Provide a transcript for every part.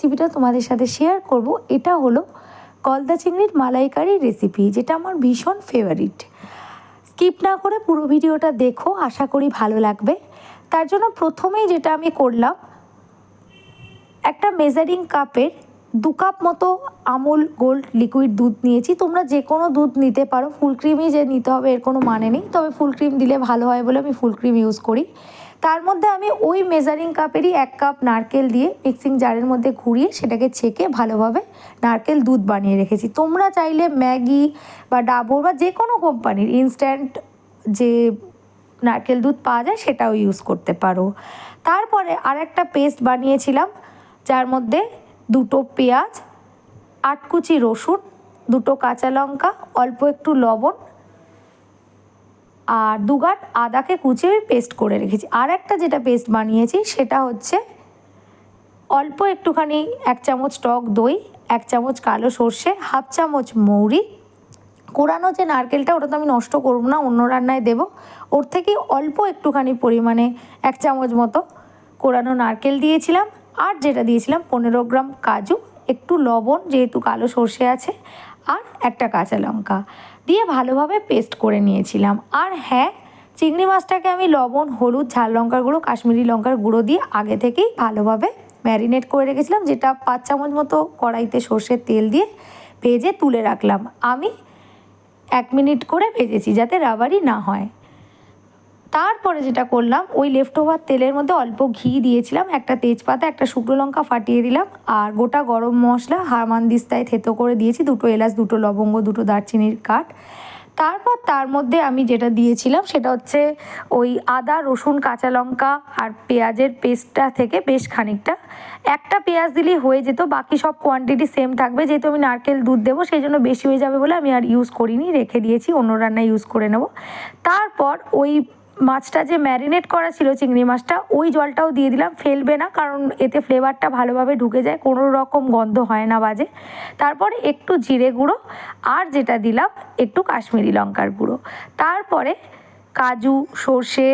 রেসিপিটা তোমাদের সাথে শেয়ার করব। এটা হলো গলদা চিংড়ির মালাইকারি রেসিপি যেটা আমার ভীষণ ফেভারিট স্কিপ না করে পুরো ভিডিওটা দেখো, আশা করি ভালো লাগবে। তার জন্য প্রথমেই যেটা আমি করলাম, একটা মেজারিং কাপের দু কাপ মতো আমুল, গোল্ড, লিকুইড দুধ নিয়েছি। তোমরা যে কোনো দুধ নিতে পারো। ফুল ক্রিমই যে নিতে হবে, এর কোনো মানে নেই। তবে ফুল ক্রিম দিলে ভালো হয় বলে আমি ফুল ক্রিম ইউজ করি। তার মধ্যে আমি ওই মেজারিং কাপেরই এক কাপ নারকেল দিয়ে মিক্সিং জারের মধ্যে ঘুরিয়ে সেটাকে ছেঁকে ভালোভাবে নারকেল দুধ বানিয়ে রেখেছি। তোমরা চাইলে ম্যাগি বা ডাবর বা যে কোনো কোম্পানির ইনস্ট্যান্ট যে নারকেল দুধ পাওয়া যায়, সেটাও ইউজ করতে পারো। তারপরে আরেকটা পেস্ট বানিয়েছিলাম, যার মধ্যে দুটো পেঁয়াজ, আট কুচি রসুন, দুটো কাঁচা লঙ্কা, অল্প একটু লবণ আর দুগাট আদাকে কুচিয়ে পেস্ট করে রেখেছি। আর একটা যেটা পেস্ট বানিয়েছি সেটা হচ্ছে অল্প একটুখানি এক চামচ টক দই, এক চামচ কালো সর্ষে, হাফ চামচ মৌরি। কোরানো যে নারকেলটা ওটা তো আমি নষ্ট করব না, অন্য রান্নায় দেবো। ওর থেকে অল্প একটুখানি পরিমাণে এক চামচ মতো কোরানো নারকেল দিয়েছিলাম। আর যেটা দিয়েছিলাম পনেরো গ্রাম কাজু, একটু লবণ যেহেতু কালো সর্ষে আছে, আর একটা কাঁচা লঙ্কা দিয়ে ভালোভাবে পেস্ট করে নিয়েছিলাম। আর হ্যাঁ চিংড়ি মাছটাকে আমি লবণ, হলুদ, ঝাল লঙ্কার গুঁড়ো, কাশ্মীরি লঙ্কার গুঁড়ো দিয়ে আগে থেকেই ভালোভাবে ম্যারিনেট করে রেখেছিলাম, যেটা পাঁচ চামচ মতো কড়াইতে সর্ষের তেল দিয়ে ভেজে তুলে রাখলাম। আমি এক মিনিট করে ভেজেছি যাতে রাবারি না হয়। তারপরে যেটা করলাম, ওই লেফট ওভার তেলের মধ্যে অল্প ঘি দিয়েছিলাম, একটা তেজপাতা, একটা শুকনো লঙ্কা ফাটিয়ে দিলাম, আর গোটা গরম মশলা হারমানদিস্তায় থেতো করে দিয়েছি, দুটো এলাচ, দুটো লবঙ্গ, দুটো দারচিনির কাঠ। তারপর তার মধ্যে আমি যেটা দিয়েছিলাম, সেটা হচ্ছে ওই আদা, রসুন, কাঁচা লঙ্কা আর পেঁয়াজের পেস্টটা থেকে বেশ খানিকটা। একটা পেঁয়াজ দিলেই হয়ে যেত, বাকি সব কোয়ান্টিটি সেম থাকবে, যেহেতু আমি নারকেল দুধ দেবো, সেই জন্য বেশি হয়ে যাবে বলে আমি আর ইউজ করিনি, রেখে দিয়েছি, অন্য রান্নায় ইউজ করে নেব। তারপর ওই মাছটা যে ম্যারিনেট করা ছিল চিংড়ি মাছটা, ওই জলটাও দিয়ে দিলাম, ফেলবে না, কারণ এতে ফ্লেভারটা ভালোভাবে ঢুকে যায়, কোনো রকম গন্ধ হয় না বাজে। তারপরে একটু জিরে গুঁড়ো, আর যেটা দিলাম, একটু কাশ্মীরি লঙ্কার গুঁড়ো। তারপরে কাজু, সর্ষে,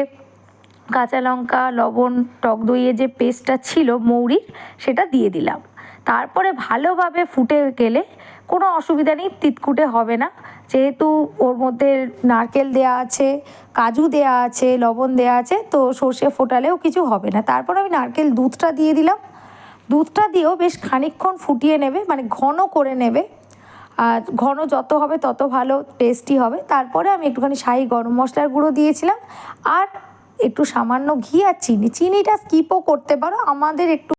কাঁচা লঙ্কা, লবণ, টক দইয়ে যে পেস্টটা ছিল মৌরির, সেটা দিয়ে দিলাম। তারপরে ভালোভাবে ফুটে গেলে কোনো অসুবিধা নেই, তিতকুটে হবে না। যেহেতু ওর মধ্যে নারকেল দেয়া আছে, কাজু দেয়া আছে, লবণ দেয়া আছে, তো সর্ষে ফোটালেও কিছু হবে না। তারপর আমি নারকেল দুধটা দিয়ে দিলাম। দুধটা দিয়েও বেশ খানিকক্ষণ ফুটিয়ে নেবে মানে ঘন করে নেবে। আর ঘন যত হবে তত ভালো টেস্টি হবে। তারপরে আমি একটুখানি শাহি গরম মশলার গুঁড়ো দিয়েছিলাম। আর একটু সামান্য ঘি আর চিনি। চিনিটা স্কিপও করতে পারো, আমাদের একটু